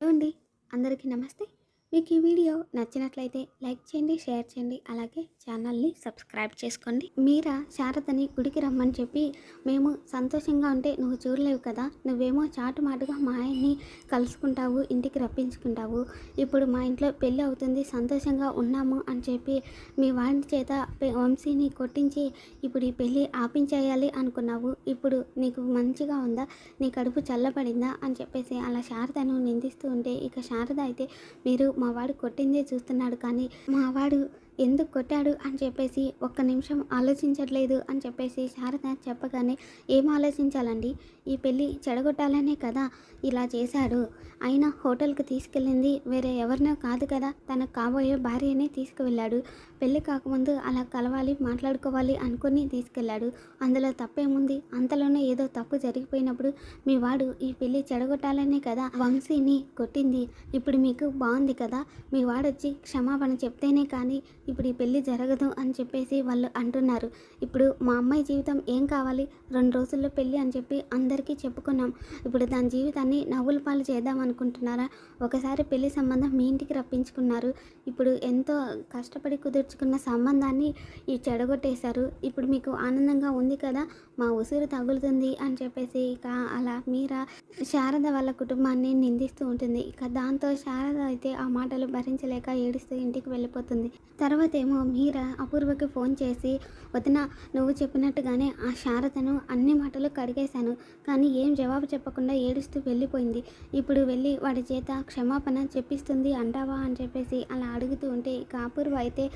Hello అండి అందరికీ నమస్తే. మీకు ఈ వీడియో నచ్చినట్లయితే లైక్ చేయండి షేర్ చేయండి అలాగే ఛానల్ని సబ్స్క్రైబ్ చేసుకోండి. మీరా శారదని గుడికి రమ్మని చెప్పి మేము సంతోషంగా ఉంటే నువ్వు చూడలేవు కదా? నువ్వేమో చాటు మాటుగా మా ఆయన్ని కలుసుకుంటావు ఇంటికి రప్పించుకుంటావు. ఇప్పుడు మా ఇంట్లో పెళ్ళి అవుతుంది సంతోషంగా ఉన్నాము అని చెప్పి మీ వాడి చేత వంశీని కొట్టించి ఇప్పుడు ఈ పెళ్ళి ఆపించేయాలి అనుకున్నావు. ఇప్పుడు నీకు మంచిగా ఉందా? నీ కడుపు చల్లబడిందా? అని చెప్పేసి అలా శారదను నిందిస్తూ ఉంటే ఇక శారద అయితే మీరు మా వాడు కొట్టిందే చూస్తున్నాడు కానీ మా వాడు ఎందుకు కొట్టాడు అని చెప్పేసి ఒక్క నిమిషం ఆలోచించట్లేదు అని చెప్పేసి శారద చెప్పగానే ఏం ఆలోచించాలండి? ఈ పెళ్ళి చెడగొట్టాలనే కదా ఇలా చేశాడు. అయినా హోటల్కి తీసుకెళ్ళింది వేరే ఎవరినో కాదు కదా తనకు కాబోయే భార్యనే తీసుకువెళ్ళాడు. పెళ్ళి కాకముందు అలా కలవాలి మాట్లాడుకోవాలి అనుకుని తీసుకెళ్ళాడు. అందులో తప్పేముంది? అంతలోనే ఏదో తప్పు జరిగిపోయినప్పుడు మీ వాడు ఈ పెళ్ళి చెడగొట్టాలనే కదా వంశీని కొట్టింది. ఇప్పుడు మీకు బాగుంది కదా మీ వాడొచ్చి క్షమాపణ చెప్తేనే కానీ ఇప్పుడు ఈ పెళ్ళి జరగదు అని చెప్పేసి వాళ్ళు అంటున్నారు. ఇప్పుడు మా అమ్మాయి జీవితం ఏం కావాలి? రెండు రోజుల్లో పెళ్ళి అని చెప్పి అందరికీ చెప్పుకున్నాం. ఇప్పుడు దాని జీవితాన్ని నవ్వుల పాలు చేద్దాం అనుకుంటున్నారా? ఒకసారి పెళ్ళి సంబంధం మీ ఇంటికి రప్పించుకున్నారు. ఇప్పుడు ఎంతో కష్టపడి కుదుర్చుకున్న సంబంధాన్ని ఈ చెడగొట్టేశారు. ఇప్పుడు మీకు ఆనందంగా ఉంది కదా? మా ఉసురు తగులుతుంది అని చెప్పేసి ఇక అలా మీరా శారద వాళ్ళ కుటుంబాన్ని నిందిస్తూ ఉంటుంది. ఇక దాంతో శారద అయితే ఆ మాటలు భరించలేక ఏడుస్తూ ఇంటికి వెళ్ళిపోతుంది. తర్వాత ఏమో మీరా అపూర్వకి ఫోన్ చేసి వదిన నువ్వు చెప్పినట్టుగానే ఆ శారదను అన్ని మాటలు కడిగేశాను. కానీ ఏం జవాబు చెప్పకుండా ఏడుస్తూ వెళ్ళిపోయింది. ఇప్పుడు వెళ్ళి వాడి చేత క్షమాపణ చెప్పిస్తుంది అంటావా అని చెప్పేసి అలా అడుగుతూ ఉంటే ఇక అపూర్వ అయితే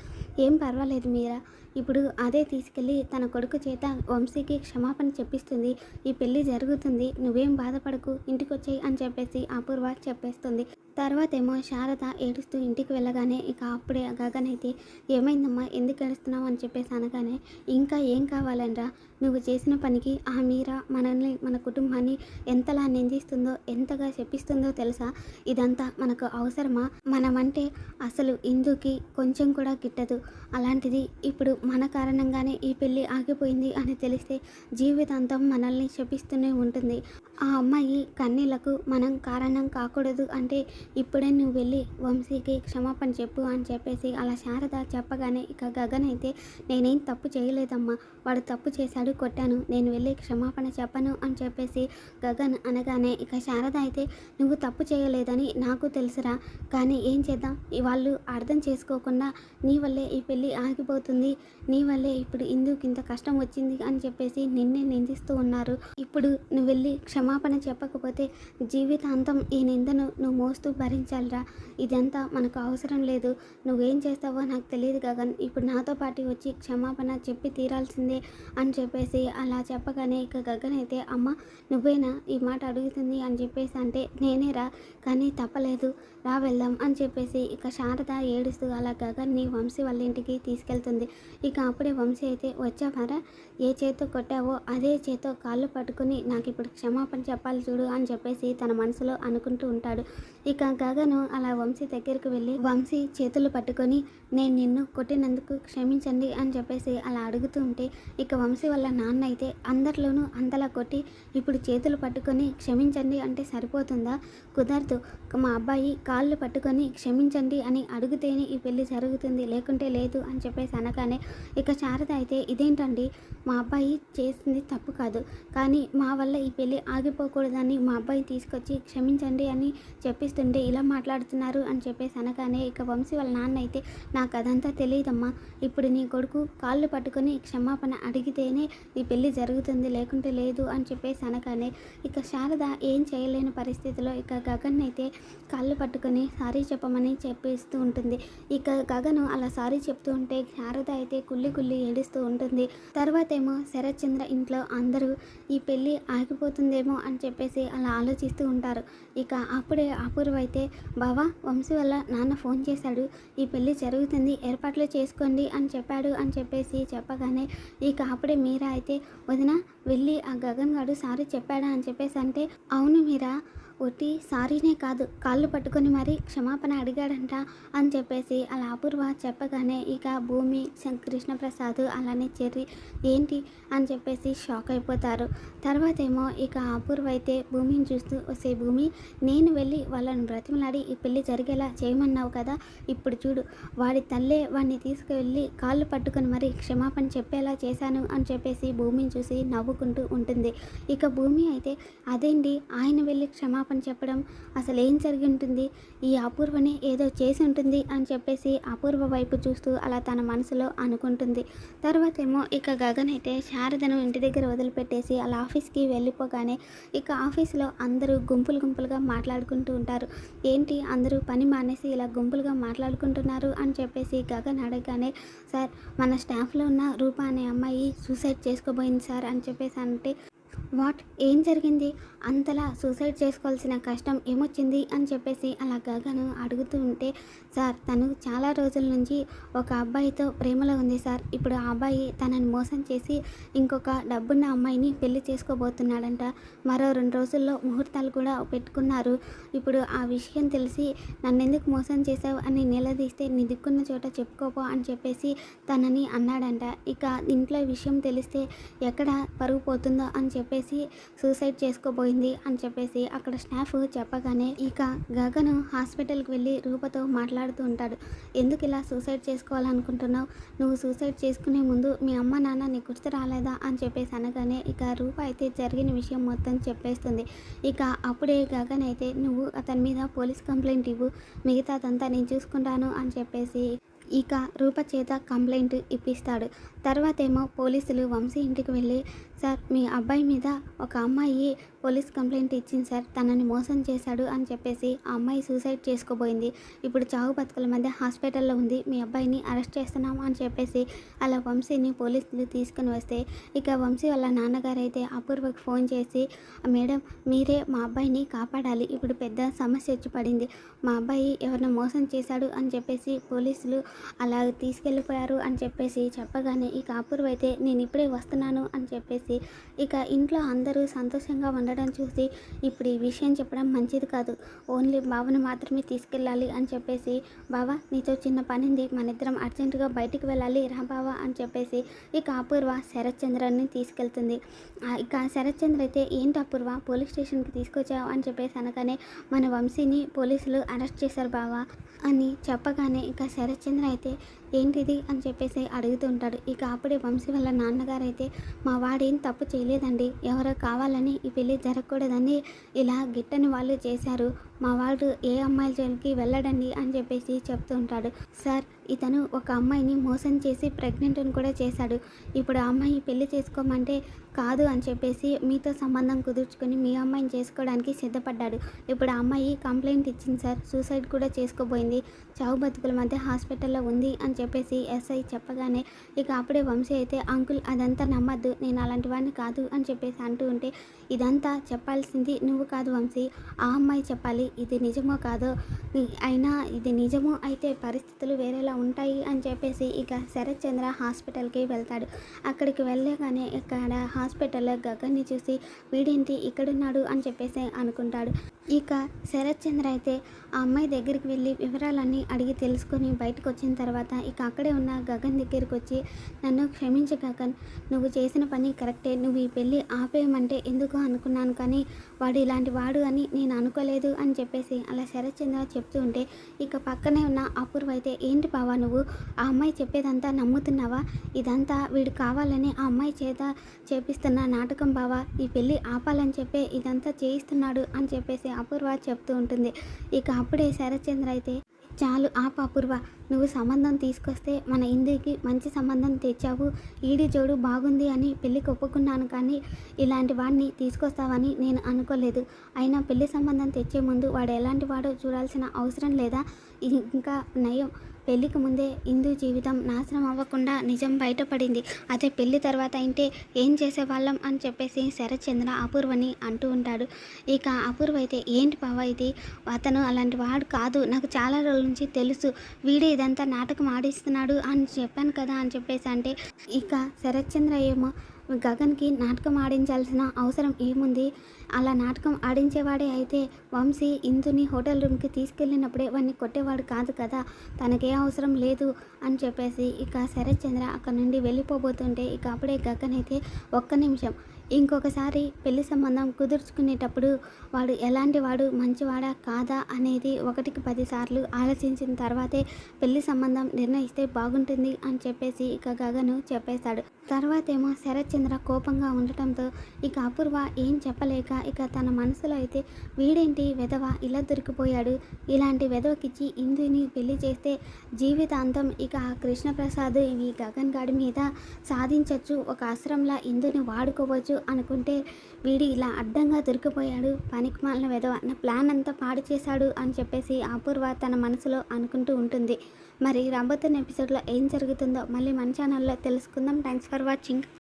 ఏం పర్వాలేదు మీరా. ఇప్పుడు అదే తీసుకెళ్ళి తన కొడుకు చేత వంశీకి క్షమాపణ చెప్పిస్తుంది. ఈ పెళ్ళి జరుగుతుంది. నువ్వేం బాధపడకు. ఇంటికి వచ్చేయి అని చెప్పేసి అపూర్వ చెప్పేస్తుంది. తర్వాత ఏమో శారద ఏడుస్తూ ఇంటికి వెళ్ళగానే ఇక అప్పుడే గగన్ అయితే ఏమైందమ్మా? ఎందుకు ఏడుస్తున్నావు? అని చెప్పేసి అనగానే ఇంకా ఏం కావాలనరా నువ్వు చేసిన పనికి ఆ మీరా మనల్ని మన కుటుంబాన్ని ఎంతలా నిందిస్తుందో ఎంతగా చెప్పిస్తుందో తెలుసా? ఇదంతా మనకు అవసరమా? మనమంటే అసలు ఇందుకి కొంచెం కూడా గిట్టదు. అలాంటిది ఇప్పుడు మన కారణంగానే ఈ పెళ్ళి ఆగిపోయింది అని తెలిస్తే జీవితాంతం మనల్ని శపిస్తూనే ఉంటుంది. ఆ అమ్మాయి కన్నీళ్ళకు మనం కారణం కాకూడదు అంటే ఇప్పుడే నువ్వు వెళ్ళి వంశీకి క్షమాపణ చెప్పు అని చెప్పేసి అలా శారద చెప్పగానే ఇక గగన్ అయితే నేనేం తప్పు చేయలేదమ్మా. వాడు తప్పు చేశాడు కొట్టాను. నేను వెళ్ళి క్షమాపణ చెప్పను అని చెప్పేసి గగన్ అనగానే ఇక శారద అయితే నువ్వు తప్పు చేయలేదని నాకు తెలుసురా. కానీ ఏం చేద్దాం? వాళ్ళు అర్థం చేసుకోకుండా నీ వల్లే ఈ పెళ్ళి ఆగిపోతుంది. నీ వల్లే ఇప్పుడు ఇందుకు ఇంత కష్టం వచ్చింది అని చెప్పేసి నిన్నే నిందిస్తూ ఉన్నారు. ఇప్పుడు నువ్వు వెళ్ళి క్షమాపణ చెప్పకపోతే జీవితాంతం ఈ నిందను నువ్వు మోస్తూ భరించాలిరా. ఇదంతా మనకు అవసరం లేదు. నువ్వేం చేస్తావో నాకు తెలియదు గగన్. ఇప్పుడు నాతో పాటు వచ్చి క్షమాపణ చెప్పి తీరాల్సిందే. అని చెప్పేసి అలా చెప్పగానే ఇక గగన్ అయితే అమ్మ నువ్వేనా ఈ మాట అడుగుతుంది? అని చెప్పేసి అంటే నేనేరా కానీ తప్పలేదు. రా వెళ్దాం. అని చెప్పేసి ఇక శారద ఏడుస్తూ అలా గగన్ని వంశీ వాళ్ళ ఇంటికి తీసుకెళ్తుంది. ఇక అప్పుడే వంశీ అయితే వచ్చావారా? ఏ చేత్తో కొట్టావో అదే చేత్తో కాళ్ళు పట్టుకుని నాకు ఇప్పుడు క్షమాపణ చెప్పాలి చూడు అని చెప్పేసి తన మనసులో అనుకుంటూ ఉంటాడు. ఇక గగను అలా వంశీ దగ్గరికి వెళ్ళి వంశీ చేతులు పట్టుకొని నేను నిన్ను కొట్టినందుకు క్షమించండి అని చెప్పేసి అలా అడుగుతూ ఉంటే ఇక వంశీ వాళ్ళ నాన్న అయితే అందరిలోనూ అంతలా కొట్టి ఇప్పుడు చేతులు పట్టుకొని క్షమించండి అంటే సరిపోతుందా? కుదరదు. మా అబ్బాయి కాళ్ళు పట్టుకొని క్షమించండి అని అడిగితేనే ఈ పెళ్ళి జరుగుతుంది లేకుంటే లేదు అని చెప్పేసి అనగానే ఇక శారద అయితే ఇదేంటండి? మా అబ్బాయి చేసింది తప్పు కాదు. కానీ మా వల్ల ఈ పెళ్ళి ఆగిపోకూడదని మా అబ్బాయి తీసుకొచ్చి క్షమించండి అని చెప్పిస్తుంటే ఇలా మాట్లాడుతున్నారు అని చెప్పేసి అనగానే ఇక వంశీ వాళ్ళ నాన్న అయితే నాకు అదంతా తెలియదమ్మా. ఇప్పుడు నీ కొడుకు కాళ్ళు పట్టుకొని క్షమాపణ అడిగితేనే ఈ పెళ్ళి జరుగుతుంది లేకుంటే లేదు అని చెప్పేసి అనగానే ఇక శారద ఏం చేయలేని పరిస్థితిలో ఇక గగన్ అయితే కాళ్ళు పట్టుకొని సారీ చెప్పమని చెప్పేస్తూ ఉంటుంది. ఇక గగను అలా సారీ చెప్తూ ఉంటే శారద అయితే కుళ్ళి కుళ్ళి ఏడుస్తూ ఉంటుంది. తర్వాత ఏమో శరత్చంద్ర ఇంట్లో అందరూ ఈ పెళ్ళి ఆగిపోతుందేమో అని చెప్పేసి అలా ఆలోచిస్తూ ఉంటారు. ఇక అప్పుడే అపూర్వ అయితే బావా వంశీ వల్ల నాన్న ఫోన్ చేశాడు. ఈ పెళ్ళి జరుగుతుంది ఏర్పాట్లు చేసుకోండి అని చెప్పాడు అని చెప్పేసి చెప్పగానే ఇక అప్పుడే మీరా అయితే వదిన వెళ్ళి ఆ గగన్ గాడు సారీ చెప్పాడా అని చెప్పేసి అంటే అవును మీరా ఒట్టి సారీనే కాదు కాళ్ళు పట్టుకొని మరీ క్షమాపణ అడిగాడంట అని చెప్పేసి అలా అపూర్వ చెప్పగానే ఇక భూమి కృష్ణప్రసాద్ అలానే చెర్రి ఏంటి అని చెప్పేసి షాక్ అయిపోతారు. తర్వాత ఏమో ఇక అపూర్వ అయితే భూమిని చూస్తూ వస్తే భూమి నేను వెళ్ళి వాళ్ళని బ్రతిమలాడి ఈ పెళ్ళి జరిగేలా చేయమన్నావు కదా ఇప్పుడు చూడు వాడి తల్లే వాడిని తీసుకువెళ్ళి కాళ్ళు పట్టుకొని మరీ క్షమాపణ చెప్పేలా చేశాను అని చెప్పేసి భూమిని చూసి నవ్వుకుంటూ ఉంటుంది. ఇక భూమి అయితే అదేంటి ఆయన వెళ్ళి క్షమాపణ చెప్పడం అసలు ఏం జరిగి ఉంటుంది? ఈ అపూర్వని ఏదో చేసి ఉంటుంది అని చెప్పేసి అపూర్వ వైపు చూస్తూ అలా తన మనసులో అనుకుంటుంది. తర్వాత ఏమో ఇక గగన్ అయితే శారదను ఇంటి దగ్గర వదిలిపెట్టేసి అలా ఆఫీస్కి వెళ్ళిపోగానే ఇక ఆఫీస్లో అందరూ గుంపులు గుంపులుగా మాట్లాడుకుంటూ ఉంటారు. ఏంటి? అందరూ పని మానేసి ఇలా గుంపులుగా మాట్లాడుకుంటున్నారు అని చెప్పేసి గగన్ అడగగానే సార్ మన స్టాఫ్లో ఉన్న రూప అనే అమ్మాయి సూసైడ్ చేసుకోబోయింది సార్ అని చెప్పేసి అంటే వాట్? ఏం జరిగింది? అంతలా సూసైడ్ చేసుకోవాల్సిన కష్టం ఏమొచ్చింది? అని చెప్పేసి అలా గగను అడుగుతూ ఉంటే సార్ తను చాలా రోజుల నుంచి ఒక అబ్బాయితో ప్రేమలో ఉంది సార్. ఇప్పుడు ఆ అబ్బాయి తనని మోసం చేసి ఇంకొక డబ్బున్న అమ్మాయిని పెళ్ళి చేసుకోబోతున్నాడంట. మరో రెండు రోజుల్లో ముహూర్తాలు కూడా పెట్టుకున్నారు. ఇప్పుడు ఆ విషయం తెలిసి నన్నెందుకు మోసం చేసావు అని నిలదీస్తే నీ దిక్కున్న చోట చెప్పుకోపో అని చెప్పేసి తనని అన్నాడంట. ఇక ఇంట్లో విషయం తెలిస్తే ఎక్కడ పరుగు పోతుందో అని చెప్పేసి సూసైడ్ చేసుకోబోయింది అని చెప్పేసి అక్కడ స్టాఫ్ చెప్పగానే ఇక గగను హాస్పిటల్కి వెళ్ళి రూపతో మాట్లాడుతూ ఉంటాడు. ఎందుకు ఇలా సూసైడ్ చేసుకోవాలనుకుంటున్నావు? నువ్వు సూసైడ్ చేసుకునే ముందు మీ అమ్మ నాన్న నీ గుర్తు రాలేదా? అని చెప్పేసి అనగానే ఇక రూప అయితే జరిగిన విషయం మొత్తం చెప్పేస్తుంది. ఇక అప్పుడే గగన్ అయితే నువ్వు అతని మీద పోలీస్ కంప్లైంట్ ఇవ్వు. మిగతాదంతా నేను చూసుకుంటాను అని చెప్పేసి ఇక రూప చేత కంప్లైంట్ ఇప్పిస్తాడు. తర్వాత ఏమో పోలీసులు వంశీ ఇంటికి వెళ్ళి సార్ మీ అబ్బాయి మీద ఒక అమ్మాయి పోలీస్ కంప్లైంట్ ఇచ్చింది సార్. తనని మోసం చేశాడు అని చెప్పేసి ఆ అమ్మాయి సూసైడ్ చేసుకోబోయింది. ఇప్పుడు చావు బతుకుల మధ్య హాస్పిటల్లో ఉంది. మీ అబ్బాయిని అరెస్ట్ చేస్తున్నాం అని చెప్పేసి అలా వంశీని పోలీసులు తీసుకుని వస్తే ఇక వంశీ వాళ్ళ నాన్నగారు అయితే అపూర్వకి ఫోన్ చేసి మేడం మీరే మా అబ్బాయిని కాపాడాలి. ఇప్పుడు పెద్ద సమస్య వచ్చి పడింది. మా అబ్బాయి ఎవరిని మోసం చేశాడు అని చెప్పేసి పోలీసులు అలా తీసుకెళ్ళిపోయారు అని చెప్పేసి చెప్పగానే ఇక అపూర్వ అయితే నేను ఇప్పుడే వస్తున్నాను అని చెప్పేసి ఇక ఇంట్లో అందరూ సంతోషంగా ఉండడం చూసి ఇప్పుడు ఈ విషయం చెప్పడం మంచిది కాదు. ఓన్లీ బావను మాత్రమే తీసుకెళ్ళాలి అని చెప్పేసి బావా నీతో చిన్న పనింది. మనిద్దరం మన ఇద్దరం అర్జెంటుగా బయటికి వెళ్ళాలి. రా బావా అని చెప్పేసి ఇక అపూర్వ శరత్చంద్రని తీసుకెళ్తుంది. ఇక శరత్చంద్ర అయితే ఏంటి అపూర్వ? పోలీస్ స్టేషన్కి తీసుకొచ్చావు? అని చెప్పేసి అనగానే మన వంశీని పోలీసులు అరెస్ట్ చేశారు బావా అని చెప్పగానే ఇక శరత్చంద్ర అయితే ఏంటిది అని చెప్పేసి అడుగుతూ ఉంటాడు. ఇక అప్పుడే వంశీ వాళ్ళ నాన్నగారు అయితే మా వాడేం తప్పు చేయలేదండి. ఎవరో కావాలని ఈ పెళ్ళి జరగకూడదని ఇలా గిట్టని వాళ్ళు చేశారు. మా వాడు ఏ అమ్మాయిల జోలికి వెళ్ళడండి అని చెప్పేసి చెప్తూ ఉంటాడు. సార్ ఇతను ఒక అమ్మాయిని మోసం చేసి ప్రెగ్నెంట్ని కూడా చేశాడు. ఇప్పుడు ఆ అమ్మాయి పెళ్ళి చేసుకోమంటే కాదు అని చెప్పేసి మీతో సంబంధం కుదుర్చుకొని మీ అమ్మాయిని చేసుకోవడానికి సిద్ధపడ్డాడు. ఇప్పుడు ఆ అమ్మాయి కంప్లైంట్ ఇచ్చింది సార్. సూసైడ్ కూడా చేసుకోబోయింది. చావు బతుకుల మధ్య హాస్పిటల్లో ఉంది అని చెప్పేసి ఎస్ఐ చెప్పగానే ఇక అప్పుడే వంశీ అయితే అంకుల్ అదంతా నమ్మద్దు. నేను అలాంటి వాడిని కాదు అని చెప్పేసి అంటూ ఉంటే ఇదంతా చెప్పాల్సింది నువ్వు కాదు వంశీ. ఆ అమ్మాయి చెప్పాలి. ఇది నిజమో కాదో అయినా ఇది నిజమో అయితే పరిస్థితులు వేరేలా ఉంటాయి అని చెప్పేసి ఇక శరత్ చంద్ర హాస్పిటల్కి వెళ్తాడు. అక్కడికి వెళ్ళగానే ఇక్కడ హాస్పిటల్లో గగన్ని చూసి వీడేంటి ఇక్కడున్నాడు అని చెప్పేసి అనుకుంటాడు. ఇక శరత్ చంద్ర అయితే ఆ అమ్మాయి దగ్గరికి వెళ్ళి వివరాలన్నీ అడిగి తెలుసుకొని బయటకు వచ్చిన తర్వాత ఇక అక్కడే ఉన్న గగన్ దగ్గరికి వచ్చి నన్ను క్షమించు గగన్ నువ్వు చేసిన పని కరెక్టే నువ్వు ఈ పెళ్ళి ఆపేయమంటే ఎందుకు అనుకున్నాను కానీ వాడు ఇలాంటి వాడు అని నేను అనుకోలేదు అని చెప్పేసి అలా శరత్చంద్ర చెప్తూ ఉంటే ఇక పక్కనే ఉన్న అపూర్వ అయితే ఏంటి బావా నువ్వు? ఆ అమ్మాయి చెప్పేదంతా నమ్ముతున్నావా? ఇదంతా వీడు కావాలని ఆ అమ్మాయి చేత చేపిస్తున్న నాటకం బావా? ఈ పెళ్ళి ఆపాలని చెప్పే ఇదంతా చేయిస్తున్నాడు అని చెప్పేసి అపూర్వ చెప్తూ ఉంటుంది. ఇక అప్పుడే శరత్చంద్ర అయితే చాలు ఆప అపూర్వ నువ్వు సంబంధం తీసుకొస్తే మన ఇందుకి మంచి సంబంధం తెచ్చావు. ఈడి జోడు బాగుంది అని పెళ్ళికి ఒప్పుకున్నాను కానీ ఇలాంటి వాడిని తీసుకొస్తావని నేను అనుకోలేదు. అయినా పెళ్ళి సంబంధం తెచ్చే ముందు వాడు ఎలాంటి వాడో చూడాల్సిన అవసరం లేదా? ఇంకా నయం. పెళ్ళికి ముందే హిందూ జీవితం నాశనం అవ్వకుండా నిజం బయటపడింది. అదే పెళ్ళి తర్వాత అయితే ఏం చేసేవాళ్ళం అని చెప్పేసి శరత్చంద్ర అపూర్వని అంటూ ఉంటాడు. ఇక అపూర్వ అయితే ఏంటి బావ ఇది? అతను అలాంటి వాడు కాదు. నాకు చాలా రోజుల నుంచి తెలుసు. వీడే ఇదంతా నాటకం ఆడిస్తున్నాడు అని చెప్పాను కదా అని చెప్పేసి అంటే ఇక శరత్చంద్ర ఏమో గగన్కి నాటకం ఆడించాల్సిన అవసరం ఏముంది? అలా నాటకం ఆడించేవాడే అయితే వంశీ ఇందుని హోటల్ రూమ్కి తీసుకెళ్ళినప్పుడే వాడిని కొట్టేవాడు కాదు కదా? తనకే అవసరం లేదు అని చెప్పేసి ఇక శరత్ చంద్ర అక్కడ నుండి వెళ్ళిపోబోతుంటే ఇక అప్పుడే గగన్ అయితే ఒక్క నిమిషం ఇంకొకసారి పెళ్ళి సంబంధం కుదుర్చుకునేటప్పుడు వాడు ఎలాంటి వాడు మంచివాడా కాదా అనేది ఒకటికి పదిసార్లు ఆలోచించిన తర్వాతే పెళ్ళి సంబంధం నిర్ణయిస్తే బాగుంటుంది అని చెప్పేసి ఇక గగను చెప్పేశాడు తర్వాత ఏమో కోపంగా ఉండటంతో ఇక అపూర్వ ఏం చెప్పలేక ఇక తన మనసులో అయితే వీడేంటి వెధవ? ఇలా దొరికిపోయాడు. ఇలాంటి వెధవకిచ్చి ఇందుని పెళ్ళి చేస్తే జీవితాంతం ఇక ఆ కృష్ణప్రసాద్ ఈ గగన్ గాడి మీద సాధించవచ్చు ఒక అస్త్రంలా ఇందుని వాడుకోవచ్చు. అనుకుంటే వీడి ఇలా అడ్డంగా దొరికిపోయాడు పనికి మాలిన వెధవ నా ప్లాన్ అంతా పాడు చేశాడు అని చెప్పేసి అపూర్వ తన మనసులో అనుకుంటూ ఉంటుంది. మరి రాబోతున్న ఎపిసోడ్లో ఏం జరుగుతుందో మళ్ళీ మన ఛానల్లో తెలుసుకుందాం. Thanks for watching